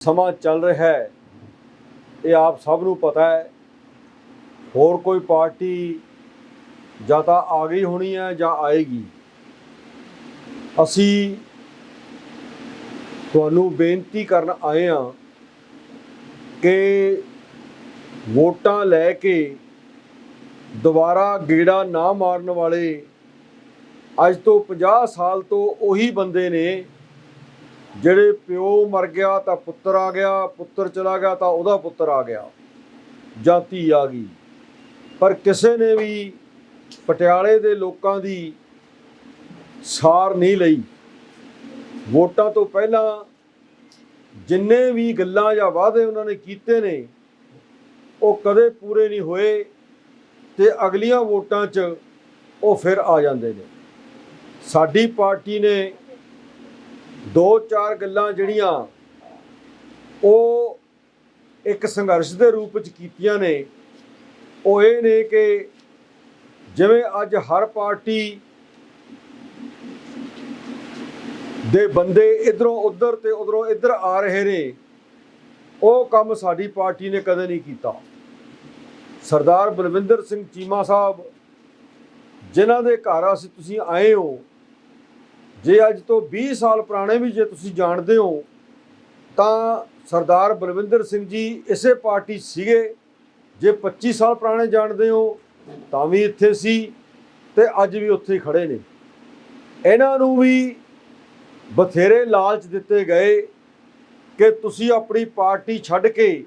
ਸਮਾਂ ਚੱਲ ਰਿਹਾ ਹੈ। ਇਹ ਆਪ ਸਭ ਨੂੰ ਪਤਾ ਹੈ। ਹੋਰ ਕੋਈ ਪਾਰਟੀ ਜਾਂ ਤਾਂ ਆ ਗਈ ਹੋਣੀ ਹੈ ਜਾਂ ਆਏਗੀ। ਅਸੀਂ ਤੁਹਾਨੂੰ ਬੇਨਤੀ ਕਰਨ ਆਏ ਹਾਂ ਕਿ ਵੋਟਾਂ ਲੈ ਕੇ ਦੁਬਾਰਾ ਗੇੜਾ ਨਾ ਮਾਰਨ ਵਾਲੇ ਅੱਜ ਤੋਂ 50 ਸਾਲ ਤੋਂ ਉਹੀ ਬੰਦੇ ਨੇ ਜਿਹੜੇ ਪਿਓ ਮਰ ਗਿਆ ਤਾਂ ਪੁੱਤਰ ਆ ਗਿਆ, ਪੁੱਤਰ ਚਲਾ ਗਿਆ ਤਾਂ ਉਹਦਾ ਪੁੱਤਰ ਆ ਗਿਆ, ਜਾਂ ਧੀ ਆ ਗਈ। ਪਰ ਕਿਸੇ ਨੇ ਵੀ ਪਟਿਆਲੇ ਦੇ ਲੋਕਾਂ ਦੀ ਸਾਰ ਨਹੀਂ ਲਈ। ਵੋਟਾਂ ਤੋਂ ਪਹਿਲਾਂ ਜਿੰਨੇ ਵੀ ਗੱਲਾਂ ਜਾਂ ਵਾਅਦੇ ਉਹਨਾਂ ਨੇ ਕੀਤੇ ਨੇ, ਉਹ ਕਦੇ ਪੂਰੇ ਨਹੀਂ ਹੋਏ ਤੇ ਅਗਲੀਆਂ ਵੋਟਾਂ 'ਚ ਉਹ ਫਿਰ ਆ ਜਾਂਦੇ ਨੇ। ਸਾਡੀ ਪਾਰਟੀ ਨੇ ਦੋ ਚਾਰ ਗੱਲਾਂ ਜਿਹੜੀਆਂ ਉਹ ਇੱਕ ਸੰਘਰਸ਼ ਦੇ ਰੂਪ ਵਿੱਚ ਕੀਤੀਆਂ ਨੇ, ਉਹ ਇਹ ਨੇ ਕਿ ਜਿਵੇਂ ਅੱਜ ਹਰ ਪਾਰਟੀ ਦੇ ਬੰਦੇ ਇਧਰੋਂ ਉਧਰ ਤੇ ਉਧਰੋਂ ਇੱਧਰ ਆ ਰਹੇ ਨੇ, ਉਹ ਕੰਮ ਸਾਡੀ ਪਾਰਟੀ ਨੇ ਕਦੇ ਨਹੀਂ ਕੀਤਾ। ਸਰਦਾਰ ਬਲਵਿੰਦਰ ਸਿੰਘ ਚੀਮਾ ਸਾਹਿਬ, ਜਿਨ੍ਹਾਂ ਦੇ ਘਰ ਅਸੀਂ ਤੁਸੀਂ ਆਏ ਹੋ ਜੇ ਅੱਜ ਤੋਂ 20 ਸਾਲ ਪੁਰਾਣੇ ਵੀ ਜੇ ਤੁਸੀਂ ਜਾਣਦੇ ਹੋ, ਤਾਂ ਸਰਦਾਰ ਬਲਵਿੰਦਰ ਸਿੰਘ ਜੀ ਇਸੇ ਪਾਰਟੀ 'ਚ ਸੀਗੇ। ਜੇ 25 ਸਾਲ ਪੁਰਾਣੇ ਜਾਣਦੇ ਹੋ, ਤਾਂ ਵੀ ਇੱਥੇ ਸੀ ਤੇ ਅੱਜ ਵੀ ਉੱਥੇ ਹੀ ਖੜੇ ਨੇ। ਇਹਨਾਂ ਨੂੰ ਵੀ ਬਥੇਰੇ ਲਾਲਚ ਦਿੱਤੇ ਗਏ ਕਿ ਤੁਸੀਂ ਆਪਣੀ ਪਾਰਟੀ ਛੱਡ ਕੇ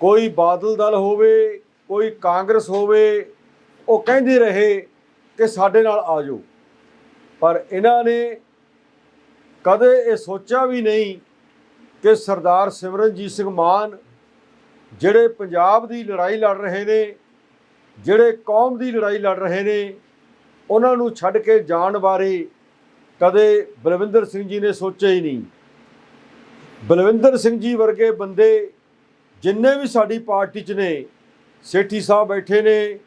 ਕੋਈ ਬਾਦਲ ਦਲ ਹੋਵੇ, ਕੋਈ ਕਾਂਗਰਸ ਹੋਵੇ, ਉਹ ਕਹਿੰਦੇ ਰਹੇ ਕਿ ਸਾਡੇ ਨਾਲ ਆ ਜਾਓ। ਪਰ ਇਹਨਾਂ ਨੇ ਕਦੇ ਇਹ ਸੋਚਿਆ ਵੀ ਨਹੀਂ ਕਿ ਸਰਦਾਰ ਸਿਮਰਨਜੀਤ ਸਿੰਘ ਮਾਨ ਜਿਹੜੇ ਪੰਜਾਬ ਦੀ ਲੜਾਈ ਲੜ ਰਹੇ ਨੇ, ਜਿਹੜੇ ਕੌਮ ਦੀ ਲੜਾਈ ਲੜ ਰਹੇ ਨੇ, ਉਹਨਾਂ ਨੂੰ ਛੱਡ ਕੇ ਜਾਣ ਬਾਰੇ ਕਦੇ ਬਲਵਿੰਦਰ ਸਿੰਘ ਜੀ ਨੇ ਸੋਚਿਆ ਹੀ ਨਹੀਂ। ਬਲਵਿੰਦਰ ਸਿੰਘ ਜੀ ਵਰਗੇ ਬੰਦੇ ਜਿੰਨੇ ਵੀ ਸਾਡੀ ਪਾਰਟੀ 'ਚ ਨੇ, ਸੇਠੀ ਸਾਹਿਬ ਬੈਠੇ ਨੇ,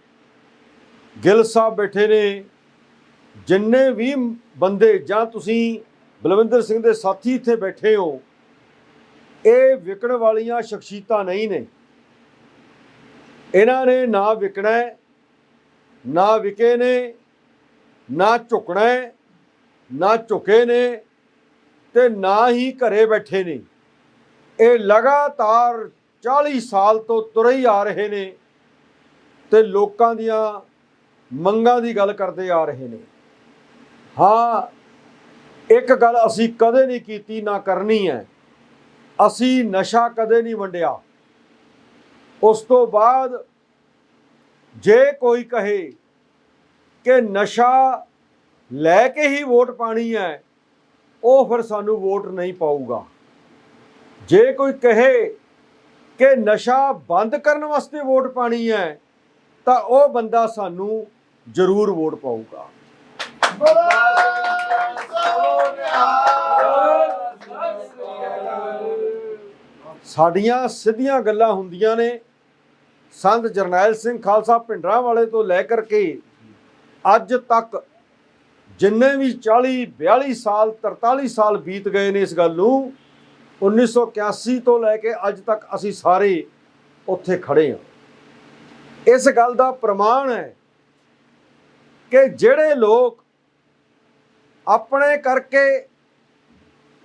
ਗਿੱਲ ਸਾਹਿਬ ਬੈਠੇ ਨੇ ਜਿੰਨੇ ਵੀ ਬੰਦੇ ਜਾਂ ਤੁਸੀਂ ਬਲਵਿੰਦਰ ਸਿੰਘ ਦੇ ਸਾਥੀ ਇੱਥੇ ਬੈਠੇ ਹੋ, ਇਹ ਵਿਕਣ ਵਾਲੀਆਂ ਸ਼ਖਸੀਅਤਾਂ ਨਹੀਂ ਨੇ। ਇਹਨਾਂ ਨੇ ਨਾ ਵਿਕਣਾ ਨਾ ਵਿਕੇ ਨੇ, ਨਾ ਝੁਕਣਾ ਨਾ ਝੁਕੇ ਨੇ ਤੇ ਨਾ ਹੀ ਘਰੇ ਬੈਠੇ ਨੇ। ਇਹ ਲਗਾਤਾਰ 40 ਸਾਲ ਤੋਂ ਤੁਰੇ ਹੀ ਆ ਰਹੇ ਨੇ ਤੇ ਲੋਕਾਂ ਦੀਆਂ ਮੰਗਾਂ ਦੀ ਗੱਲ ਕਰਦੇ ਆ ਰਹੇ ਨੇ। ਹਾਂ, ਇੱਕ ਗੱਲ ਅਸੀਂ ਕਦੇ ਨਹੀਂ ਕੀਤੀ, ਨਾ ਕਰਨੀ ਹੈ। ਅਸੀਂ ਨਸ਼ਾ ਕਦੇ ਨਹੀਂ ਵੰਡਿਆ। ਉਸ ਤੋਂ ਬਾਅਦ ਜੇ ਕੋਈ ਕਹੇ ਕਿ ਨਸ਼ਾ ਲੈ ਕੇ ਹੀ ਵੋਟ ਪਾਣੀ ਹੈ, ਉਹ ਫਿਰ ਸਾਨੂੰ ਵੋਟ ਨਹੀਂ ਪਾਊਗਾ। ਜੇ ਕੋਈ ਕਹੇ ਕਿ ਨਸ਼ਾ ਬੰਦ ਕਰਨ ਵਾਸਤੇ ਵੋਟ ਪਾਣੀ ਹੈ, ਤਾਂ ਉਹ ਬੰਦਾ ਸਾਨੂੰ ਜ਼ਰੂਰ ਵੋਟ ਪਾਊਗਾ। ਸਾਡੀਆਂ ਸਿੱਧੀਆਂ ਗੱਲਾਂ ਹੁੰਦੀਆਂ ਨੇ ਸੰਤ ਜਰਨੈਲ ਸਿੰਘ ਖਾਲਸਾ ਪਿੰਡਰਾਂ ਵਾਲੇ ਤੋਂ ਲੈ ਕਰਕੇ ਅੱਜ ਤੱਕ ਜਿੰਨੇ ਵੀ 40 42 ਸਾਲ 43 ਸਾਲ ਬੀਤ ਗਏ ਨੇ ਇਸ ਗੱਲ ਨੂੰ 1981 ਤੋਂ ਲੈ ਕੇ ਅੱਜ ਤੱਕ ਅਸੀਂ ਸਾਰੇ ਉੱਥੇ ਖੜੇ ਹਾਂ। ਇਸ ਗੱਲ ਦਾ ਪ੍ਰਮਾਣ ਹੈ ਕਿ ਜਿਹੜੇ ਲੋਕ ਆਪਣੇ ਕਰਕੇ,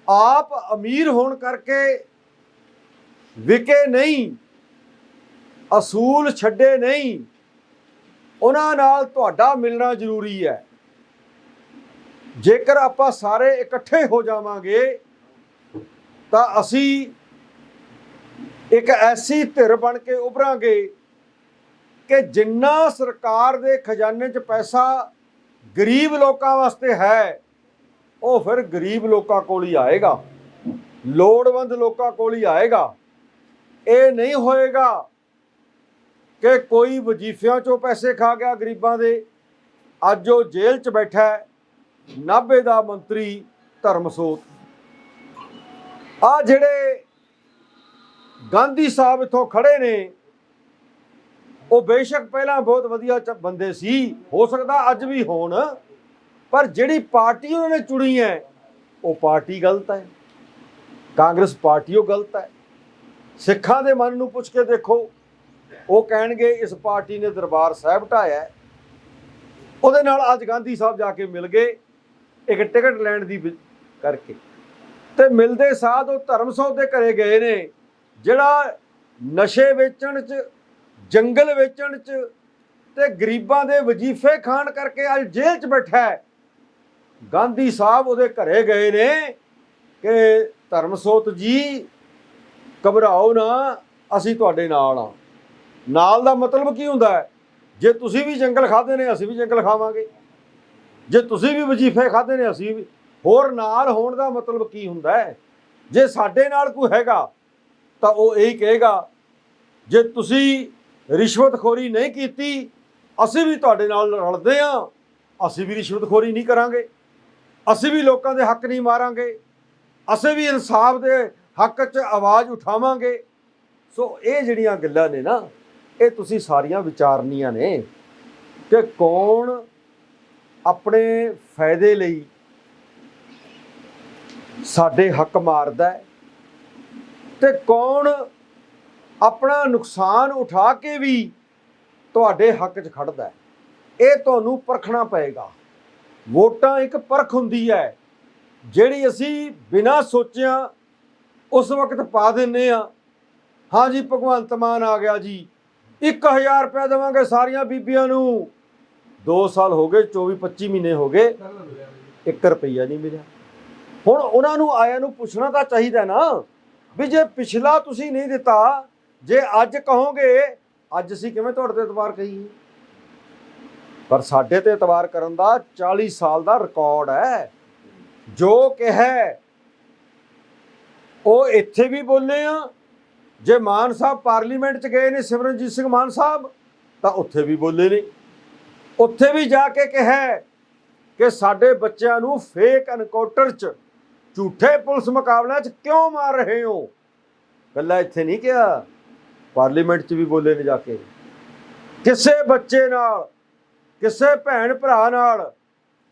ਆਪ ਅਮੀਰ ਹੋਣ ਕਰਕੇ ਵਿਕੇ ਨਹੀਂ, ਅਸੂਲ ਛੱਡੇ ਨਹੀਂ, ਉਹਨਾਂ ਨਾਲ ਤੁਹਾਡਾ ਮਿਲਣਾ ਜ਼ਰੂਰੀ ਹੈ। ਜੇਕਰ ਆਪਾਂ ਸਾਰੇ ਇਕੱਠੇ ਹੋ ਜਾਵਾਂਗੇ, ਤਾਂ ਅਸੀਂ ਇੱਕ ਐਸੀ ਧਿਰ ਬਣ ਕੇ ਉਭਰਾਂਗੇ ਕਿ ਜਿੰਨਾ ਸਰਕਾਰ ਦੇ ਖਜ਼ਾਨੇ 'ਚ ਪੈਸਾ ਗਰੀਬ ਲੋਕਾਂ ਵਾਸਤੇ ਹੈ ਉਹ ਫਿਰ ਗਰੀਬ ਲੋਕਾਂ ਕੋਲ ਹੀ ਆਏਗਾ, ਲੋੜਵੰਦ ਲੋਕਾਂ ਕੋਲ ਹੀ ਆਏਗਾ। ਇਹ ਨਹੀਂ ਹੋਏਗਾ ਕਿ ਕੋਈ ਵਜ਼ੀਫਿਆਂ 'ਚੋਂ ਪੈਸੇ ਖਾ ਗਿਆ ਗਰੀਬਾਂ ਦੇ। ਅੱਜ ਉਹ ਜੇਲ੍ਹ 'ਚ ਬੈਠਾ ਹੈ, ਨਾਭੇ ਦਾ ਮੰਤਰੀ ਧਰਮਸੋਤ। ਆ ਜਿਹੜੇ ਗਾਂਧੀ ਸਾਹਿਬ ਇੱਥੋਂ ਖੜੇ ਨੇ, ਉਹ ਬੇਸ਼ੱਕ ਪਹਿਲਾਂ ਬਹੁਤ ਵਧੀਆ ਚ- ਬੰਦੇ ਸੀ, ਹੋ ਸਕਦਾ ਅੱਜ ਵੀ ਹੋਣ। ਪਰ ਜਿਹੜੀ ਪਾਰਟੀ ਉਹਨਾਂ ਨੇ ਚੁਣੀ ਹੈ, ਉਹ ਪਾਰਟੀ ਗਲਤ ਹੈ। ਕਾਂਗਰਸ ਪਾਰਟੀ ਉਹ ਗਲਤ ਹੈ। ਸਿੱਖਾਂ ਦੇ ਮਨ ਨੂੰ ਪੁੱਛ ਕੇ ਦੇਖੋ, ਉਹ ਕਹਿਣਗੇ ਇਸ ਪਾਰਟੀ ਨੇ ਦਰਬਾਰ ਸਾਹਿਬ ਢਾਇਆ ਉਹਦੇ ਨਾਲ ਅੱਜ ਗਾਂਧੀ ਸਾਹਿਬ ਜਾ ਕੇ ਮਿਲ ਗਏ, ਇੱਕ ਟਿਕਟ ਲੈਣ ਦੀ ਕਰਕੇ। ਤੇ ਮਿਲਦੇ ਸਾਧ ਉਹ ਧਰਮ ਸੌਦੇ ਘਰੇ ਗਏ ਨੇ, ਜਿਹੜਾ ਨਸ਼ੇ ਵੇਚਣ ਚ, ਜੰਗਲ ਵੇਚਣ ਚ ਤੇ ਗਰੀਬਾਂ ਦੇ ਵਜ਼ੀਫੇ ਖਾਣ ਕਰਕੇ ਅੱਜ ਜੇਲ੍ਹ 'ਚ ਬੈਠਾ ਹੈ। ਗਾਂਧੀ ਸਾਹਿਬ ਉਹਦੇ ਘਰੇ ਗਏ ਨੇ ਕਿ ਧਰਮਸੋਤ ਜੀ, ਘਬਰਾਓ ਨਾ, ਅਸੀਂ ਤੁਹਾਡੇ ਨਾਲ ਆ ਨਾਲ ਦਾ ਮਤਲਬ ਕੀ ਹੁੰਦਾ ਹੈ? ਜੇ ਤੁਸੀਂ ਵੀ ਜੰਗਲ ਖਾਦੇ ਨੇ, ਅਸੀਂ ਵੀ ਜੰਗਲ ਖਾਵਾਂਗੇ। ਜੇ ਤੁਸੀਂ ਵੀ ਵਜ਼ੀਫੇ ਖਾਦੇ ਨੇ, ਅਸੀਂ ਵੀ। ਹੋਰ ਨਾਲ ਹੋਣ ਦਾ ਮਤਲਬ ਕੀ ਹੁੰਦਾ ਹੈ? ਜੇ ਸਾਡੇ ਨਾਲ ਕੋਈ ਹੈਗਾ, ਤਾਂ ਉਹ ਇਹੀ ਕਹੇਗਾ, ਜੇ ਤੁਸੀਂ ਰਿਸ਼ਵਤਖੋਰੀ ਨਹੀਂ ਕੀਤੀ, ਅਸੀਂ ਵੀ ਤੁਹਾਡੇ ਨਾਲ ਰਲਦੇ ਹਾਂ, ਅਸੀਂ ਵੀ ਰਿਸ਼ਵਤਖੋਰੀ ਨਹੀਂ ਕਰਾਂਗੇ। ਅਸੀਂ ਵੀ ਲੋਕਾਂ ਦੇ ਹੱਕ ਨਹੀਂ ਮਾਰਾਂਗੇ। ਅਸੀਂ ਵੀ ਇਨਸਾਫ ਦੇ ਹੱਕ 'ਚ ਆਵਾਜ਼ ਉਠਾਵਾਂਗੇ। ਸੋ ਇਹ ਜਿਹੜੀਆਂ ਗੱਲਾਂ ਨੇ ਨਾ, ਇਹ ਤੁਸੀਂ ਸਾਰੀਆਂ ਵਿਚਾਰਨੀਆਂ ਨੇ ਕਿ ਕੌਣ ਆਪਣੇ ਫਾਇਦੇ ਲਈ ਸਾਡੇ ਹੱਕ ਮਾਰਦਾ ਹੈ ਤੇ ਕੌਣ ਆਪਣਾ ਨੁਕਸਾਨ ਉਠਾ ਕੇ ਵੀ ਤੁਹਾਡੇ ਹੱਕ 'ਚ ਖੜਦਾ ਇਹ ਤੁਹਾਨੂੰ ਪਰਖਣਾ ਪਏਗਾ। ਵੋਟਾਂ ਇੱਕ ਪਰਖ ਹੁੰਦੀ ਹੈ। ਜਿਹੜੀ ਅਸੀਂ ਬਿਨਾਂ ਸੋਚਿਆ ਉਸ ਵਕਤ ਪਾ ਦਿੰਨੇ ਆ ਹਾਂ ਜੀ, ਭਗਵੰਤ ਮਾਨ ਆ ਗਿਆ ਜੀ। 1000 ਰੁਪਏ ਦੇਵਾਂਗੇ ਸਾਰੀਆਂ ਬੀਬੀਆਂ ਨੂੰ। 2 ਸਾਲ ਹੋ ਗਏ 24 25 ਮਹੀਨੇ ਹੋ ਗਏ। 1 ਰੁਪਈਆ ਨਹੀਂ ਮਿਲਿਆ। ਹੁਣ ਉਹਨਾਂ ਨੂੰ, ਆਇਆਂ ਨੂੰ ਪੁੱਛਣਾ ਤਾਂ ਚਾਹੀਦਾ ਨਾ ਵੀ ਜੇ ਪਿਛਲਾ ਤੁਸੀਂ ਨਹੀਂ ਦਿੱਤਾ, ਜੇ ਅੱਜ ਕਹੋਗੇ, ਅੱਜ ਅਸੀਂ ਕਿਵੇਂ ਤੁਹਾਡੇ ਤੇ ਇਤਬਾਰ ਕਹੀਏ ਪਰ ਸਾਡੇ ਤੇ ਇਤਵਾਰ ਕਰਨ ਦਾ 40 ਸਾਲ ਦਾ ਰਿਕਾਰਡ ਹੈ। ਜੋ ਕਿਹਾ, ਉਹ ਇੱਥੇ ਵੀ ਬੋਲੇ ਆ। ਜੇ ਮਾਨ ਸਾਹਿਬ ਪਾਰਲੀਮੈਂਟ ਚ ਗਏ ਨੇ ਸਿਮਰਨਜੀਤ ਸਿੰਘ ਮਾਨ ਸਾਹਿਬ, ਤਾਂ ਉੱਥੇ ਵੀ ਬੋਲੇ ਨੇ। ਉੱਥੇ ਵੀ ਜਾ ਕੇ ਕਿਹਾ ਕਿ ਸਾਡੇ ਬੱਚਿਆਂ ਨੂੰ ਫੇਕ ਐਨਕਾਊਂਟਰ ਚ ਝੂਠੇ ਪੁਲਿਸ ਮੁਕਾਬਲਿਆਂ ਚ ਕਿਉਂ ਮਾਰ ਰਹੇ ਹੋ? ਕੱਲਾ ਇੱਥੇ ਨਹੀਂ ਕਿਹਾ। ਪਾਰਲੀਮੈਂਟ ਚ ਵੀ ਬੋਲੇ ਨੇ ਜਾ ਕੇ। ਕਿਸੇ ਬੱਚੇ ਨਾਲ ਕਿਸੇ ਭੈਣ ਭਰਾ ਨਾਲ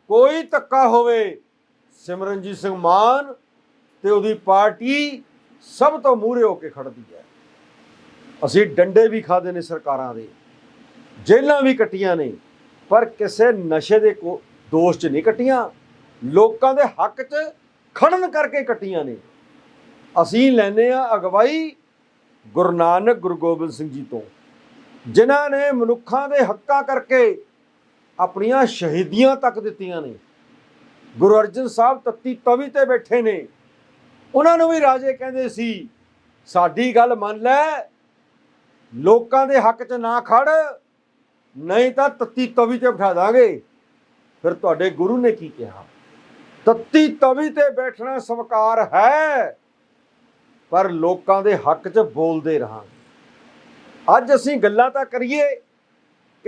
ਕੋਈ ਧੱਕਾ ਹੋਵੇ, ਸਿਮਰਨਜੀਤ ਸਿੰਘ ਮਾਨ ਤੇ ਉਹਦੀ ਪਾਰਟੀ ਸਭ ਤੋਂ ਮੂਹਰੇ ਹੋ ਕੇ ਖੜਦੀ ਹੈ। ਅਸੀਂ ਡੰਡੇ ਵੀ ਖਾਦੇ ਨੇ ਸਰਕਾਰਾਂ ਦੇ, ਜੇਲ੍ਹਾਂ ਵੀ ਕੱਟੀਆਂ ਨੇ, ਪਰ ਕਿਸੇ ਨਸ਼ੇ ਦੇ ਕੋ- ਦੋਸ਼ 'ਚ ਨਹੀਂ ਕੱਟੀਆਂ, ਲੋਕਾਂ ਦੇ ਹੱਕ 'ਚ ਖੜਨ ਕਰਕੇ ਕੱਟੀਆਂ ਨੇ। ਅਸੀਂ ਲੈਨੇ ਆ ਅਗਵਾਈ ਗੁਰੂ ਨਾਨਕ ਗੁਰੂ ਗੋਬਿੰਦ ਸਿੰਘ ਜੀ ਤੋਂ, ਜਿਨ੍ਹਾਂ ਨੇ ਮਨੁੱਖਾਂ ਦੇ ਹੱਕਾਂ ਕਰਕੇ ਆਪਣੀਆਂ ਸ਼ਹੀਦੀਆਂ ਤੱਕ ਦਿੱਤੀਆਂ ਨੇ। ਗੁਰੂ ਅਰਜਨ ਸਾਹਿਬ ਤੱਤੀ ਤਵੀ ਤੇ ਬੈਠੇ ਨੇ। ਉਹਨਾਂ ਨੂੰ ਵੀ ਰਾਜੇ ਕਹਿੰਦੇ ਸੀ, ਸਾਡੀ ਗੱਲ ਮੰਨ ਲੈ, ਲੋਕਾਂ ਦੇ ਹੱਕ 'ਚ ਨਾ ਖੜ, ਨਹੀਂ ਤਾਂ ਤੱਤੀ ਤਵੀ ਤੇ ਬਿਠਾ ਦਾਂਗੇ। ਫਿਰ ਤੁਹਾਡੇ ਗੁਰੂ ਨੇ ਕੀ ਕਿਹਾ? ਤੱਤੀ ਤਵੀ ਤੇ ਬੈਠਣਾ ਸਵਕਾਰ ਹੈ, ਪਰ ਲੋਕਾਂ ਦੇ ਹੱਕ 'ਚ ਬੋਲਦੇ ਰਹਾਂਗੇ। ਅੱਜ ਅਸੀਂ ਗੱਲਾਂ ਤਾਂ ਕਰੀਏ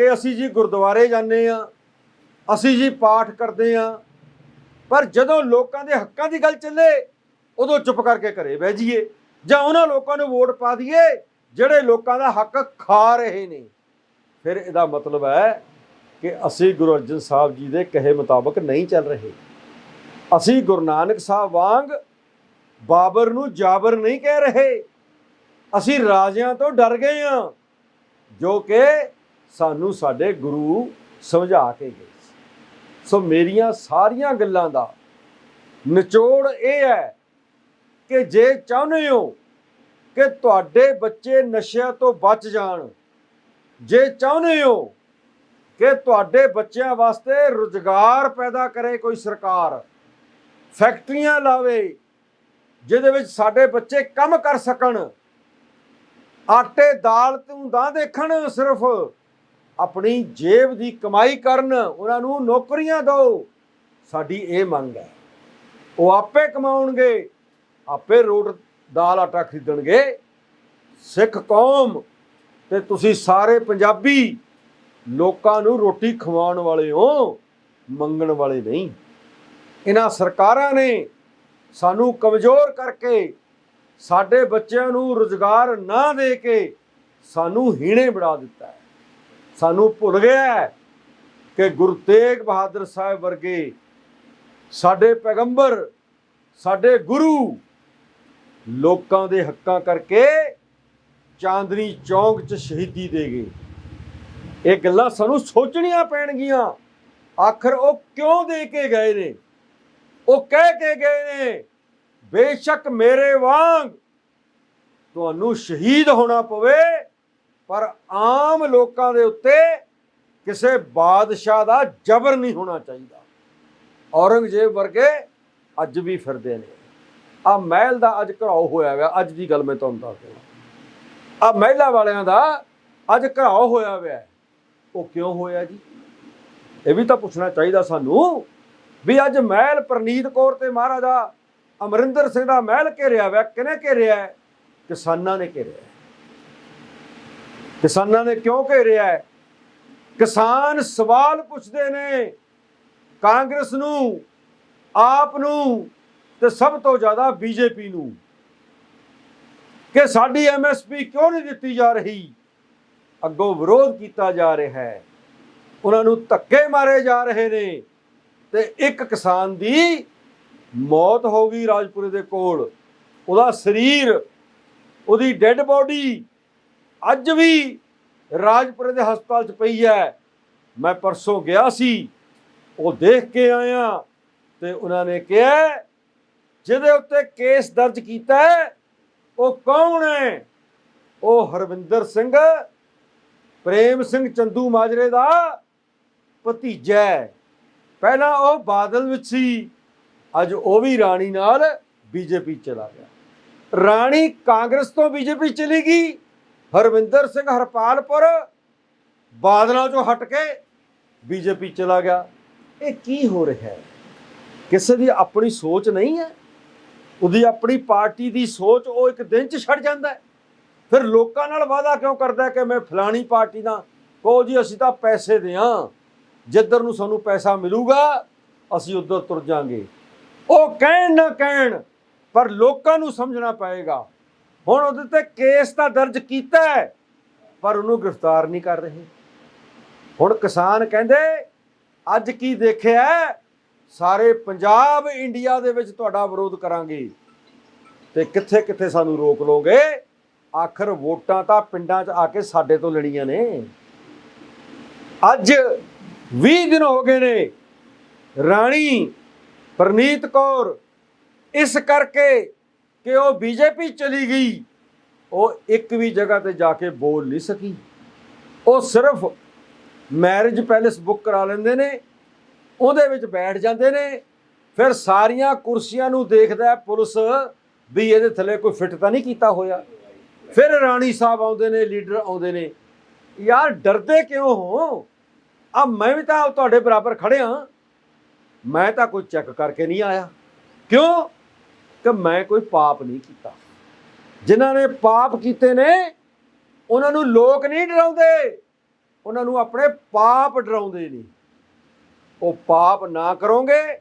ਕਿ ਅਸੀਂ ਜੀ ਗੁਰਦੁਆਰੇ ਜਾਂਦੇ ਆ ਅਸੀਂ ਜੀ ਪਾਠ ਕਰਦੇ ਆ ਪਰ ਜਦੋਂ ਲੋਕਾਂ ਦੇ ਹੱਕਾਂ ਦੀ ਗੱਲ ਚੱਲੇ, ਉਦੋਂ ਚੁੱਪ ਕਰਕੇ ਘਰੇ ਬਹਿ ਜਾਈਏ, ਜਾਂ ਉਹਨਾਂ ਲੋਕਾਂ ਨੂੰ ਵੋਟ ਪਾ ਦਈਏ, ਜਿਹੜੇ ਲੋਕਾਂ ਦਾ ਹੱਕ ਖਾ ਰਹੇ ਨੇ। ਫਿਰ ਇਹਦਾ ਮਤਲਬ ਹੈ ਕਿ ਅਸੀਂ ਗੁਰੂ ਅਰਜਨ ਸਾਹਿਬ ਜੀ ਦੇ ਕਹੇ ਮੁਤਾਬਕ ਨਹੀਂ ਚੱਲ ਰਹੇ। ਅਸੀਂ ਗੁਰੂ ਨਾਨਕ ਸਾਹਿਬ ਵਾਂਗ ਬਾਬਰ ਨੂੰ ਜਾਬਰ ਨਹੀਂ ਕਹਿ ਰਹੇ। ਅਸੀਂ ਰਾਜਿਆਂ ਤੋਂ ਡਰ ਗਏ ਹਾਂ, ਜੋ ਕਿ ਸਾਨੂੰ ਸਾਡੇ ਗੁਰੂ ਸਮਝਾ ਕੇ ਗਏ ਸੋ। ਮੇਰੀਆਂ ਸਾਰੀਆਂ ਗੱਲਾਂ ਦਾ ਨਿਚੋੜ ਇਹ ਹੈ ਕਿ ਜੇ ਚਾਹੁੰਦੇ ਹੋ ਕਿ ਤੁਹਾਡੇ ਬੱਚੇ ਨਸ਼ਿਆਂ ਤੋਂ ਬਚ ਜਾਣ, ਜੇ ਚਾਹੁੰਦੇ ਹੋ ਕਿ ਤੁਹਾਡੇ ਬੱਚਿਆਂ ਵਾਸਤੇ ਰੁਜ਼ਗਾਰ ਪੈਦਾ ਕਰੇ ਕੋਈ ਸਰਕਾਰ, ਫੈਕਟਰੀਆਂ ਲਾਵੇ, ਜਿਹਦੇ ਵਿੱਚ ਸਾਡੇ ਬੱਚੇ ਕੰਮ ਕਰ ਸਕਣ, ਆਟੇ ਦਾਲ ਤੂੰ ਦਾ ਦੇਖਣ ਸਿਰਫ ਆਪਣੀ ਜੇਬ ਦੀ ਕਮਾਈ ਕਰਨ ਉਹਨਾਂ ਨੂੰ ਨੌਕਰੀਆਂ ਦਿਓ। ਸਾਡੀ ਇਹ ਮੰਗ ਹੈ। ਉਹ ਆਪੇ ਕਮਾਉਣਗੇ, ਆਪੇ ਰੋਟ ਦਾਲ ਆਟਾ ਖਰੀਦਣਗੇ। ਸਿੱਖ ਕੌਮ ਤੇ ਤੁਸੀਂ ਸਾਰੇ ਪੰਜਾਬੀ ਲੋਕਾਂ ਨੂੰ ਰੋਟੀ ਖਵਾਉਣ ਵਾਲੇ ਹੋ ਮੰਗਣ ਵਾਲੇ ਨਹੀਂ। ਇਹਨਾਂ ਸਰਕਾਰਾਂ ਨੇ ਸਾਨੂੰ ਕਮਜ਼ੋਰ ਕਰਕੇ ਸਾਡੇ ਬੱਚਿਆਂ ਨੂੰ ਰੁਜ਼ਗਾਰ ਨਾ ਦੇ ਕੇ ਸਾਨੂੰ ਹੀਣੇ ਬਣਾ ਦਿੱਤਾ ਹੈ। ਸਾਨੂੰ ਭੁੱਲ ਗਿਆ ਕਿ ਗੁਰੂ ਤੇਗ ਬਹਾਦਰ ਸਾਹਿਬ ਵਰਗੇ ਸਾਡੇ ਪੈਗੰਬਰ, ਸਾਡੇ ਗੁਰੂ ਲੋਕਾਂ ਦੇ ਹੱਕਾਂ ਕਰਕੇ ਚਾਂਦਨੀ ਚੌਂਕ 'ਚ ਸ਼ਹੀਦੀ ਦੇ ਗਏ। ਇਹ ਗੱਲਾਂ ਸਾਨੂੰ ਸੋਚਣੀਆਂ ਪੈਣਗੀਆਂ। ਆਖਰ ਉਹ ਕਿਉਂ ਦੇ ਕੇ ਗਏ ਨੇ? ਉਹ ਕਹਿ ਕੇ ਗਏ ਨੇ, ਬੇਸ਼ੱਕ ਮੇਰੇ ਵਾਂਗ ਤੁਹਾਨੂੰ ਸ਼ਹੀਦ ਹੋਣਾ ਪਵੇ। ਪਰ ਆਮ ਲੋਕਾਂ ਦੇ ਉੱਤੇ ਕਿਸੇ ਬਾਦਸ਼ਾਹ ਦਾ ਜ਼ਬਰ ਨਹੀਂ ਹੋਣਾ ਚਾਹੀਦਾ। ਔਰੰਗਜ਼ੇਬ ਵਰਗੇ ਅੱਜ ਵੀ ਫਿਰਦੇ ਨੇ। ਆ ਮਹਿਲ ਦਾ ਅੱਜ ਘਰਾਓ ਹੋਇਆ ਹੋਇਆ, ਅੱਜ ਦੀ ਗੱਲ ਮੈਂ ਤੁਹਾਨੂੰ ਦੱਸ ਦਿਆਂ। ਆ ਮਹਿਲਾ ਵਾਲਿਆਂ ਦਾ ਅੱਜ ਘਰਾਓ ਹੋਇਆ ਹੋਇਆ ਉਹ ਕਿਉਂ ਹੋਇਆ ਜੀ? ਇਹ ਵੀ ਤਾਂ ਪੁੱਛਣਾ ਚਾਹੀਦਾ ਸਾਨੂੰ ਵੀ ਅੱਜ ਮਹਿਲ ਪ੍ਰਨੀਤ ਕੌਰ ਤੇ ਮਹਾਰਾਜਾ ਅਮਰਿੰਦਰ ਸਿੰਘ ਦਾ ਮਹਿਲ ਘੇਰਿਆ ਹੋਇਆ, ਕਿਹਨੇ ਘੇਰਿਆ ਕਿਸਾਨਾਂ ਨੇ ਘੇਰਿਆ ਕਿਸਾਨਾਂ ਨੇ ਕਿਉਂ ਘੇਰਿਆ ਹੈ? ਕਿਸਾਨ ਸਵਾਲ ਪੁੱਛਦੇ ਨੇ, ਕਾਂਗਰਸ ਨੂੰ, ਆਪ ਨੂੰ ਤੇ ਸਭ ਤੋਂ ਜ਼ਿਆਦਾ ਬੀਜੇਪੀ ਨੂੰ ਕਿ ਸਾਡੀ ਐਮਐਸਪੀ ਕਿਉਂ ਨਹੀਂ ਦਿੱਤੀ ਜਾ ਰਹੀ? ਅੱਗੋਂ ਵਿਰੋਧ ਕੀਤਾ ਜਾ ਰਿਹਾ ਹੈ। ਉਹਨਾਂ ਨੂੰ ਧੱਕੇ ਮਾਰੇ ਜਾ ਰਹੇ ਨੇ ਤੇ ਇੱਕ ਕਿਸਾਨ ਦੀ ਮੌਤ ਹੋ ਗਈ ਰਾਜਪੁਰੇ ਦੇ ਕੋਲ। ਉਹਦਾ ਸਰੀਰ, ਉਹਦੀ ਡੈੱਡ ਬੋਡੀ ਅੱਜ ਵੀ ਰਾਜਪੁਰੇ ਦੇ ਹਸਪਤਾਲ 'ਚ ਪਈ ਹੈ ਮੈਂ ਪਰਸੋਂ ਗਿਆ ਸੀ, ਉਹ ਦੇਖ ਕੇ ਆਇਆ ਤੇ ਉਹਨਾਂ ਨੇ ਕਿਹਾ, ਜਿਹਦੇ ਉੱਤੇ ਕੇਸ ਦਰਜ ਕੀਤਾ ਉਹ ਕੌਣ ਹੈ ਉਹ ਹਰਵਿੰਦਰ ਸਿੰਘ, ਪ੍ਰੇਮ ਸਿੰਘ ਚੰਦੂ ਮਾਜਰੇ ਦਾ ਭਤੀਜਾ ਹੈ ਪਹਿਲਾਂ ਉਹ ਬਾਦਲ ਵਿੱਚ ਸੀ, ਅੱਜ ਉਹ ਵੀ ਰਾਣੀ ਨਾਲ ਬੀਜੇਪੀ ਚਲਾ ਗਿਆ। ਰਾਣੀ ਕਾਂਗਰਸ ਤੋਂ ਬੀਜੇਪੀ ਚਲੀ ਗਈ ਹਰਵਿੰਦਰ ਸਿੰਘ ਹਰਪਾਲਪੁਰ ਬਾਦਲਾਂ ਚੋਂ ਹਟ ਕੇ ਬੀਜੇਪੀ ਚਲਾ ਗਿਆ। ਇਹ ਕੀ ਹੋ ਰਿਹਾ ਹੈ? ਕਿਸੇ ਦੀ ਆਪਣੀ ਸੋਚ ਨਹੀਂ ਹੈ। ਉਹਦੀ ਆਪਣੀ ਪਾਰਟੀ ਦੀ ਸੋਚ ਉਹ ਇੱਕ ਦਿਨ ਚ ਛੱਡ ਜਾਂਦਾ ਫਿਰ ਲੋਕਾਂ ਨਾਲ ਵਾਅਦਾ ਕਿਉਂ ਕਰਦਾ ਕਿ ਮੈਂ ਫਲਾਣੀ ਪਾਰਟੀ ਦਾ? ਕਹੋ ਜੀ, ਅਸੀਂ ਤਾਂ ਪੈਸੇ ਦਿਆਂ। ਜਿੱਧਰ ਨੂੰ ਸਾਨੂੰ ਪੈਸਾ ਮਿਲੂਗਾ, ਅਸੀਂ ਉਧਰ ਤੁਰ ਜਾਾਂਗੇ। ਉਹ ਕਹਿਣ ਨਾ ਕਹਿਣ, ਪਰ ਲੋਕਾਂ ਨੂੰ ਸਮਝਣਾ ਪਏਗਾ। ਹੁਣ ਉਹਦੇ ਤੇ ਕੇਸ ਤਾਂ ਦਰਜ ਕੀਤਾ ਹੈ, ਪਰ ਉਹਨੂੰ ਗ੍ਰਿਫਤਾਰ ਨਹੀਂ ਕਰ ਰਹੇ। ਹੁਣ ਕਿਸਾਨ ਕਹਿੰਦੇ, ਅੱਜ ਕੀ ਦੇਖਿਆ ਸਾਰੇ ਪੰਜਾਬ ਇੰਡੀਆ ਦੇ ਵਿੱਚ ਤੁਹਾਡਾ ਵਿਰੋਧ ਕਰਾਂਗੇ। ਤੇ ਕਿੱਥੇ ਕਿੱਥੇ ਸਾਨੂੰ ਰੋਕ ਲੋਗੇ ਆਖਰ ਵੋਟਾਂ ਤਾਂ ਪਿੰਡਾਂ 'ਚ ਆ ਕੇ ਸਾਡੇ ਤੋਂ ਲੈਣੀਆਂ ਨੇ। ਅੱਜ 20 ਦਿਨ ਹੋ ਗਏ ਨੇ। ਰਾਣੀ ਪ੍ਰਨੀਤ ਕੌਰ, ਇਸ ਕਰਕੇ ਕਿ ਉਹ ਬੀਜੇਪੀ ਚਲੀ ਗਈ, ਉਹ ਇੱਕ ਵੀ ਜਗ੍ਹਾ ਤੇ ਜਾ ਕੇ ਬੋਲ ਨਹੀਂ ਸਕੀ। ਉਹ ਸਿਰਫ ਮੈਰਿਜ ਪੈਲੇਸ ਬੁੱਕ ਕਰਾ ਲੈਂਦੇ ਨੇ, ਉਹਦੇ ਵਿੱਚ ਬੈਠ ਜਾਂਦੇ ਨੇ, ਫਿਰ ਸਾਰੀਆਂ ਕੁਰਸੀਆਂ ਨੂੰ ਦੇਖਦਾ ਪੁਲਿਸ ਵੀ ਇਹਦੇ ਥੱਲੇ ਕੋਈ ਫਿੱਟ ਤਾਂ ਨਹੀਂ ਕੀਤਾ ਹੋਇਆ। ਫਿਰ ਰਾਣੀ ਸਾਹਿਬ ਆਉਂਦੇ ਨੇ ਲੀਡਰ ਆਉਂਦੇ ਨੇ। ਯਾਰ ਡਰਦੇ ਕਿਉਂ ਹੋ? ਆ ਮੈਂ ਵੀ ਤਾਂ ਤੁਹਾਡੇ ਬਰਾਬਰ ਖੜਿਆ ਮੈਂ ਤਾਂ ਕੋਈ ਚੈੱਕ ਕਰਕੇ ਨਹੀਂ ਆਇਆ। ਕਿਉਂ? ਕਿ ਮੈਂ ਕੋਈ ਪਾਪ ਨਹੀਂ ਕੀਤਾ। ਜਿਨ੍ਹਾਂ ਨੇ ਪਾਪ ਕੀਤੇ ਨੇ, ਉਹਨਾਂ ਨੂੰ ਲੋਕ ਨਹੀਂ ਡਰਾਉਂਦੇ। ਉਹਨਾਂ ਨੂੰ ਆਪਣੇ ਪਾਪ ਡਰਾਉਂਦੇ ਨੇ। ਉਹ ਪਾਪ ਨਾ ਕਰੋਗੇ,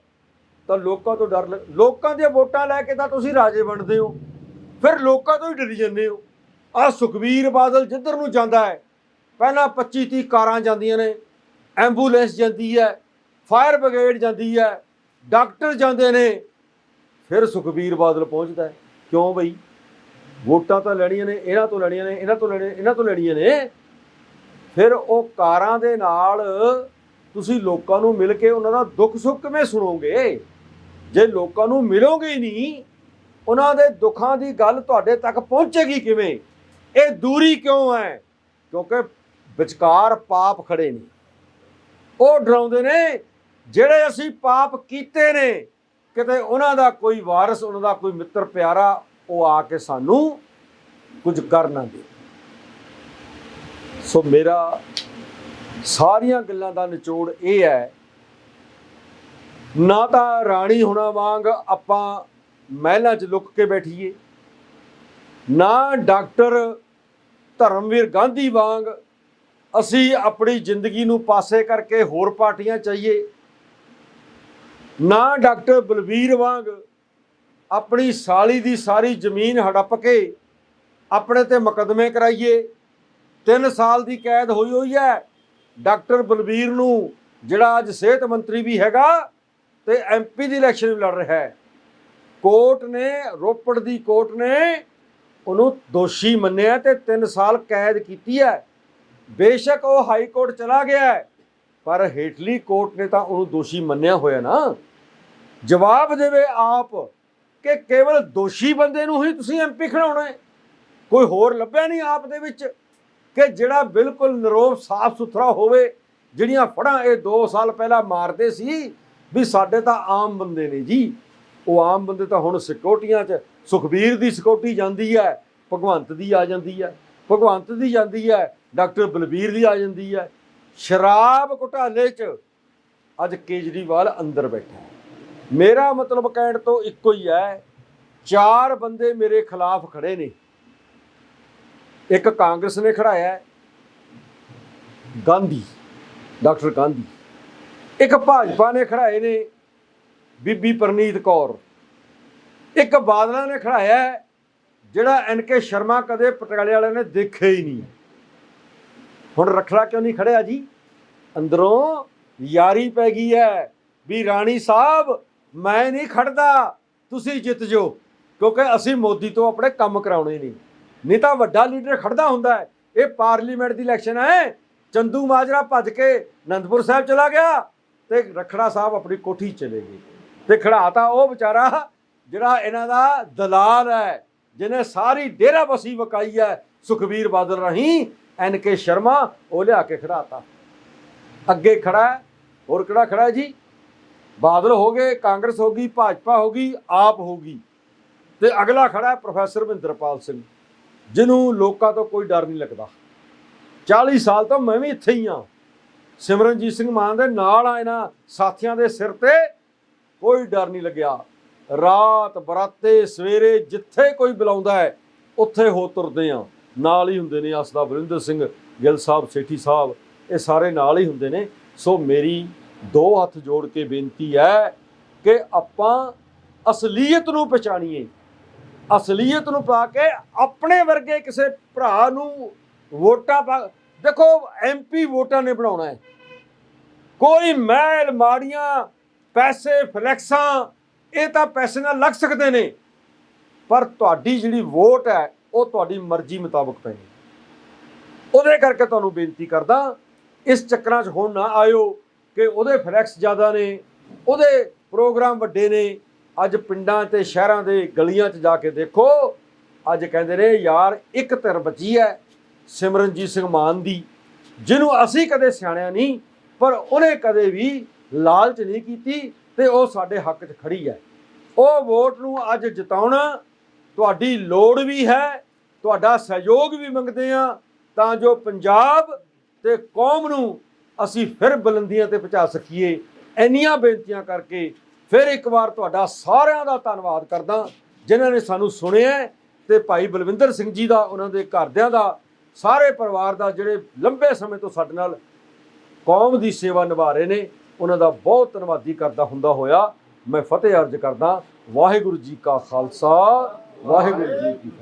ਤਾਂ ਲੋਕਾਂ ਤੋਂ ਡਰ ਲੱਗ- ਲੋਕਾਂ ਦੀਆਂ ਵੋਟਾਂ ਲੈ ਕੇ ਤਾਂ ਤੁਸੀਂ ਰਾਜੇ ਬਣਦੇ ਹੋ। ਫਿਰ ਲੋਕਾਂ ਤੋਂ ਹੀ ਡਰੀ ਜਾਂਦੇ ਹੋ। ਆ ਸੁਖਵੀਰ ਬਾਦਲ ਜਿੱਧਰ ਨੂੰ ਜਾਂਦਾ ਹੈ, ਪਹਿਲਾਂ 25 30 ਕਾਰਾਂ ਜਾਂਦੀਆਂ ਨੇ, ਐਂਬੂਲੈਂਸ ਜਾਂਦੀ ਹੈ, ਫਾਇਰ ਬ੍ਰਿਗੇਡ ਜਾਂਦੀ ਹੈ, ਡਾਕਟਰ ਜਾਂਦੇ ਨੇ ਫਿਰ ਸੁਖਬੀਰ ਬਾਦਲ ਪਹੁੰਚਦਾ ਹੈ। ਕਿਉਂ ਬਈ? ਵੋਟਾਂ ਤਾਂ ਲੈਣੀਆਂ ਨੇ, ਇਹਨਾਂ ਤੋਂ ਲੈਣੀਆਂ ਨੇ, ਇਹਨਾਂ ਤੋਂ ਲੈਣੀਆਂ ਇਹਨਾਂ ਤੋਂ ਲੈਣੀਆਂ ਨੇ। ਫਿਰ ਉਹ ਕਾਰਾਂ ਦੇ ਨਾਲ ਤੁਸੀਂ ਲੋਕਾਂ ਨੂੰ ਮਿਲ ਕੇ ਉਹਨਾਂ ਦਾ ਦੁੱਖ ਸੁੱਖ ਕਿਵੇਂ ਸੁਣੋਗੇ? ਜੇ ਲੋਕਾਂ ਨੂੰ ਮਿਲੋਗੇ ਹੀ ਨਹੀਂ, ਉਹਨਾਂ ਦੇ ਦੁੱਖਾਂ ਦੀ ਗੱਲ ਤੁਹਾਡੇ ਤੱਕ ਪਹੁੰਚੇਗੀ ਕਿਵੇਂ? ਇਹ ਦੂਰੀ ਕਿਉਂ ਹੈ? ਕਿਉਂਕਿ ਵਿਚਕਾਰ ਪਾਪ ਖੜੇ ਨੇ। ਉਹ ਡਰਾਉਂਦੇ ਨੇ, ਜਿਹੜੇ ਅਸੀਂ ਪਾਪ ਕੀਤੇ ਨੇ ਕਿਤੇ ਉਹਨਾਂ ਦਾ ਕੋਈ ਵਾਰਿਸ, ਉਹਨਾਂ ਦਾ ਕੋਈ ਮਿੱਤਰ ਪਿਆਰਾ, ਉਹ ਆ ਕੇ ਸਾਨੂੰ ਕੁਝ ਕਰ ਨਾ ਦੇ। ਸੋ ਮੇਰਾ ਸਾਰੀਆਂ ਗੱਲਾਂ ਦਾ ਨਿਚੋੜ ਇਹ ਹੈ, ਨਾ ਤਾਂ ਰਾਣੀ ਹੁਣਾ ਵਾਂਗ ਆਪਾਂ ਮਹਿਲਾਂ 'ਚ ਲੁੱਕ ਕੇ ਬੈਠੀਏ, ਨਾ ਡਾਕਟਰ ਧਰਮਵੀਰ ਗਾਂਧੀ ਵਾਂਗ ਅਸੀਂ ਆਪਣੀ ਜ਼ਿੰਦਗੀ ਨੂੰ ਪਾਸੇ ਕਰਕੇ ਹੋਰ ਪਾਰਟੀਆਂ ਚਾਹੀਏ ਨਾ ਡਾਕਟਰ ਬਲਵੀਰ ਵਾਂਗ ਆਪਣੀ ਸਾਲੀ ਦੀ ਸਾਰੀ ਜ਼ਮੀਨ ਹੜੱਪ ਕੇ ਆਪਣੇ ਤੇ ਮੁਕੱਦਮੇ ਕਰਾਈਏ। 3 ਸਾਲ ਦੀ ਕੈਦ ਹੋਈ ਹੋਈ ਹੈ। ਡਾਕਟਰ ਬਲਵੀਰ ਨੂੰ ਜਿਹੜਾ ਅੱਜ ਸਿਹਤ ਮੰਤਰੀ ਵੀ ਹੈਗਾ ਤੇ ਐਮਪੀ ਦੀ ਇਲੈਕਸ਼ਨ ਵੀ ਲੜ ਰਿਹਾ ਹੈ। ਕੋਰਟ ਨੇ, ਰੋਪੜ ਦੀ ਕੋਰਟ ਨੇ ਉਹਨੂੰ ਦੋਸ਼ੀ ਮੰਨਿਆ ਤੇ 3 ਸਾਲ ਕੈਦ ਕੀਤੀ ਹੈ। ਬੇਸ਼ੱਕ ਉਹ ਹਾਈ ਕੋਰਟ ਚਲਾ ਗਿਆ ਪਰ ਹੇਠਲੀ ਕੋਰਟ ਨੇ ਤਾਂ ਉਹਨੂੰ ਦੋਸ਼ੀ ਮੰਨਿਆ ਹੋਇਆ ਨਾ। ਜਵਾਬ ਦੇਵੇ ਆਪ ਕਿ ਕੇਵਲ ਦੋਸ਼ੀ ਬੰਦੇ ਨੂੰ ਹੀ ਤੁਸੀਂ ਐਮਪੀ ਖੜਾਉਣਾ ਹੈ। ਕੋਈ ਹੋਰ ਲੱਭਿਆ ਨਹੀਂ ਆਪ ਦੇ ਵਿੱਚ ਕਿ ਜਿਹੜਾ ਬਿਲਕੁਲ ਨਿਰੋਪ ਸਾਫ਼ ਸੁਥਰਾ ਹੋਵੇ, ਜਿਹੜੀਆਂ ਫੜਾਂ ਇਹ 2 ਸਾਲ ਪਹਿਲਾਂ ਮਾਰਦੇ ਸੀ ਵੀ ਸਾਡੇ ਤਾਂ ਆਮ ਬੰਦੇ ਨੇ ਜੀ। ਉਹ ਆਮ ਬੰਦੇ ਤਾਂ ਹੁਣ ਸਿਕਿਉਰਟੀਆਂ 'ਚ, ਸੁਖਬੀਰ ਦੀ ਸਿਕਿਉਰਟੀ ਜਾਂਦੀ ਹੈ, ਭਗਵੰਤ ਦੀ ਆ ਜਾਂਦੀ ਹੈ, ਭਗਵੰਤ ਦੀ ਜਾਂਦੀ ਹੈ, ਡਾਕਟਰ ਬਲਬੀਰ ਦੀ ਆ ਜਾਂਦੀ ਹੈ। ਸ਼ਰਾਬ ਘੁਟਾਲੇ 'ਚ ਅੱਜ ਕੇਜਰੀਵਾਲ ਅੰਦਰ ਬੈਠਾ ਹੈ। ਮੇਰਾ ਮਤਲਬ ਕਹਿਣ ਤੋਂ ਇੱਕੋ ਹੀ ਹੈ, ਚਾਰ ਬੰਦੇ ਮੇਰੇ ਖਿਲਾਫ ਖੜੇ ਨੇ। ਇੱਕ ਕਾਂਗਰਸ ਨੇ ਖੜਾਇਆ ਗਾਂਧੀ, ਡਾਕਟਰ ਗਾਂਧੀ। ਇੱਕ ਭਾਜਪਾ ਨੇ ਖੜਾਏ ਨੇ, ਬੀਬੀ ਪਰਨੀਤ ਕੌਰ। ਇੱਕ ਬਾਦਲਾਂ ਨੇ ਖੜਾਇਆ ਜਿਹੜਾ ਐਨ ਕੇ ਸ਼ਰਮਾ ਕਦੇ ਪਟਿਆਲੇ ਵਾਲਿਆਂ ਨੇ ਦੇਖਿਆ ਹੀ ਨਹੀਂ। ਹੁਣ ਰਖੜਾ ਕਿਉਂ ਨਹੀਂ ਖੜਿਆ ਜੀ? ਅੰਦਰੋਂ ਯਾਰੀ ਪੈ ਗਈ ਹੈ ਵੀ ਰਾਣੀ ਸਾਹਿਬ ਮੈਂ ਨਹੀਂ ਖੜਦਾ, ਤੁਸੀਂ ਜਿੱਤ ਜਾਓ, ਕਿਉਂਕਿ ਅਸੀਂ ਮੋਦੀ ਤੋਂ ਆਪਣੇ ਕੰਮ ਕਰਾਉਣੇ ਨਹੀਂ। ਨਹੀਂ ਤਾਂ ਵੱਡਾ ਲੀਡਰ ਖੜਦਾ ਹੁੰਦਾ ਹੈ। ਇਹ ਪਾਰਲੀਮੈਂਟ ਦੀ ਇਲੈਕਸ਼ਨ ਹੈ। ਚੰਦੂ ਮਾਜਰਾ ਭੱਜ ਕੇ ਅਨੰਦਪੁਰ ਸਾਹਿਬ ਚਲਾ ਗਿਆ ਤੇ ਰਖੜਾ ਸਾਹਿਬ ਆਪਣੀ ਕੋਠੀ ਚਲੇ ਗਏ। ਤੇ ਖੜਾਤਾ ਉਹ ਵਿਚਾਰਾ ਜਿਹੜਾ ਇਹਨਾਂ ਦਾ ਦਲਾਲ ਹੈ, ਜਿਹਨੇ ਸਾਰੀ ਡੇਰਾ ਬਸੀ ਵਕਾਈ ਹੈ, ਸੁਖਬੀਰ ਬਾਦਲ ਰਹੀ, ਐਨ ਕੇ ਸ਼ਰਮਾ, ਉਹ ਲਿਆ ਕੇ ਖੜਾਤਾ। ਅੱਗੇ ਖੜਾ ਹੋਰ ਕਿਹੜਾ ਖੜਾ ਜੀ? ਬਾਦਲ ਹੋ ਗਏ, ਕਾਂਗਰਸ ਹੋ ਗਈ, ਭਾਜਪਾ ਹੋ ਗਈ, ਆਪ ਹੋ ਗਈ। ਤੇ ਅਗਲਾ ਖੜਾ ਹੈ ਪ੍ਰੋਫੈਸਰ ਮਹਿੰਦਰਪਾਲ ਸਿੰਘ, ਜਿਹਨੂੰ ਲੋਕਾਂ ਤੋਂ ਕੋਈ ਡਰ ਨਹੀਂ ਲੱਗਦਾ। 40 ਸਾਲ ਤੋਂ ਮੈਂ ਵੀ ਇੱਥੇ ਹੀ ਆ ਸਿਮਰਨਜੀਤ ਸਿੰਘ ਮਾਨ ਦੇ ਨਾਲ ਆ ਇਹਨਾਂ ਸਾਥੀਆਂ ਦੇ ਸਿਰ ਤੇ ਕੋਈ ਡਰ ਨਹੀਂ ਲੱਗਿਆ। ਰਾਤ ਬਰਾਤੇ ਸਵੇਰੇ ਜਿੱਥੇ ਕੋਈ ਬੁਲਾਉਂਦਾ ਹੈ, ਉੱਥੇ ਹੋ ਤੁਰਦੇ ਆ ਨਾਲ ਹੀ ਹੁੰਦੇ ਨੇ ਅਸਦਾ ਵਰਿੰਦਰ ਸਿੰਘ, ਗਿੱਲ ਸਾਹਿਬ, ਸੇਠੀ ਸਾਹਿਬ, ਇਹ ਸਾਰੇ ਨਾਲ ਹੀ ਹੁੰਦੇ ਨੇ। ਸੋ ਮੇਰੀ ਦੋ ਹੱਥ ਜੋੜ ਕੇ ਬੇਨਤੀ ਹੈ ਕਿ ਆਪਾਂ ਅਸਲੀਅਤ ਨੂੰ ਪਛਾਣੀਏ। ਅਸਲੀਅਤ ਨੂੰ ਪਾ ਕੇ ਆਪਣੇ ਵਰਗੇ ਕਿਸੇ ਭਰਾ ਨੂੰ ਵੋਟਾਂ ਪਾ ਦੇਖੋ ਐਮਪੀ ਵੋਟਾਂ ਨੇ ਬਣਾਉਣਾ ਹੈ। ਕੋਈ ਮਹਿਲ ਮਾੜੀਆਂ ਪੈਸੇ ਫਲੈਕਸਾਂ, ਇਹ ਤਾਂ ਪੈਸੇ ਨਾਲ ਲੱਗ ਸਕਦੇ ਨੇ। ਪਰ ਤੁਹਾਡੀ ਜਿਹੜੀ ਵੋਟ ਹੈ, ਉਹ ਤੁਹਾਡੀ ਮਰਜ਼ੀ ਮੁਤਾਬਕ ਪੈਣੀ ਉਹਦੇ ਕਰਕੇ ਤੁਹਾਨੂੰ ਬੇਨਤੀ ਕਰਦਾ, ਇਸ ਚੱਕਰਾਂ 'ਚ ਹੁਣ ਨਾ ਆਇਓ। ਕਿ ਉਹਦੇ ਫਲੈਕਸ ਜ਼ਿਆਦਾ ਨੇ, ਉਹਦੇ ਪ੍ਰੋਗਰਾਮ ਵੱਡੇ ਨੇ। ਅੱਜ ਪਿੰਡਾਂ ਤੇ ਸ਼ਹਿਰਾਂ ਦੇ ਗਲੀਆਂ 'ਚ ਜਾ ਕੇ ਦੇਖੋ, ਅੱਜ ਕਹਿੰਦੇ ਨੇ, ਯਾਰ, ਇੱਕ ਧਿਰ ਬਚੀ ਹੈ, ਸਿਮਰਨਜੀਤ ਸਿੰਘ ਮਾਨ ਦੀ, ਜਿਹਨੂੰ ਅਸੀਂ ਕਦੇ ਸਿਆਣਿਆ ਨਹੀਂ, ਪਰ ਉਹਨੇ ਕਦੇ ਵੀ ਲਾਲਚ ਨਹੀਂ ਕੀਤੀ ਤੇ ਉਹ ਸਾਡੇ ਹੱਕ 'ਚ ਖੜੀ ਹੈ। ਉਹ ਵੋਟ ਨੂੰ ਅੱਜ ਜਿਤਾਉਣਾ ਤੁਹਾਡੀ ਲੋੜ ਵੀ ਹੈ, ਤੁਹਾਡਾ ਸਹਿਯੋਗ ਵੀ ਮੰਗਦੇ ਆ ਤਾਂ ਜੋ ਪੰਜਾਬ ਤੇ ਕੌਮ ਨੂੰ ਅਸੀਂ ਫਿਰ ਬੁਲੰਦੀਆਂ ਤੇ ਪਹੁੰਚਾ ਸਕੀਏ। ਇੰਨੀਆਂ ਬੇਨਤੀਆਂ ਕਰਕੇ ਫਿਰ ਇੱਕ ਵਾਰ ਤੁਹਾਡਾ ਸਾਰਿਆਂ ਦਾ ਧੰਨਵਾਦ ਕਰਦਾ, ਜਿਨ੍ਹਾਂ ਨੇ ਸਾਨੂੰ ਸੁਣਿਆ ਹੈ ਤੇ ਭਾਈ ਬਲਵਿੰਦਰ ਸਿੰਘ ਜੀ ਦਾ, ਉਹਨਾਂ ਦੇ ਘਰਦਿਆਂ ਦਾ, ਸਾਰੇ ਪਰਿਵਾਰ ਦਾ, ਜਿਹੜੇ ਲੰਬੇ ਸਮੇਂ ਤੋਂ ਸਾਡੇ ਨਾਲ ਕੌਮ ਦੀ ਸੇਵਾ ਨਿਭਾ ਰਹੇ ਨੇ, ਉਹਨਾਂ ਦਾ ਬਹੁਤ ਧੰਨਵਾਦੀ ਕਰਦਾ ਹੁੰਦਾ ਹੋਇਆ। ਮੈਂ ਫਤਿਹ ਅਰਜ ਕਰਦਾ, ਵਾਹਿਗੁਰੂ ਜੀ ਕਾ ਖਾਲਸਾ, ਵਾਹਿਗੁਰੂ ਜੀ ਕੀ ਫਤਿਹ।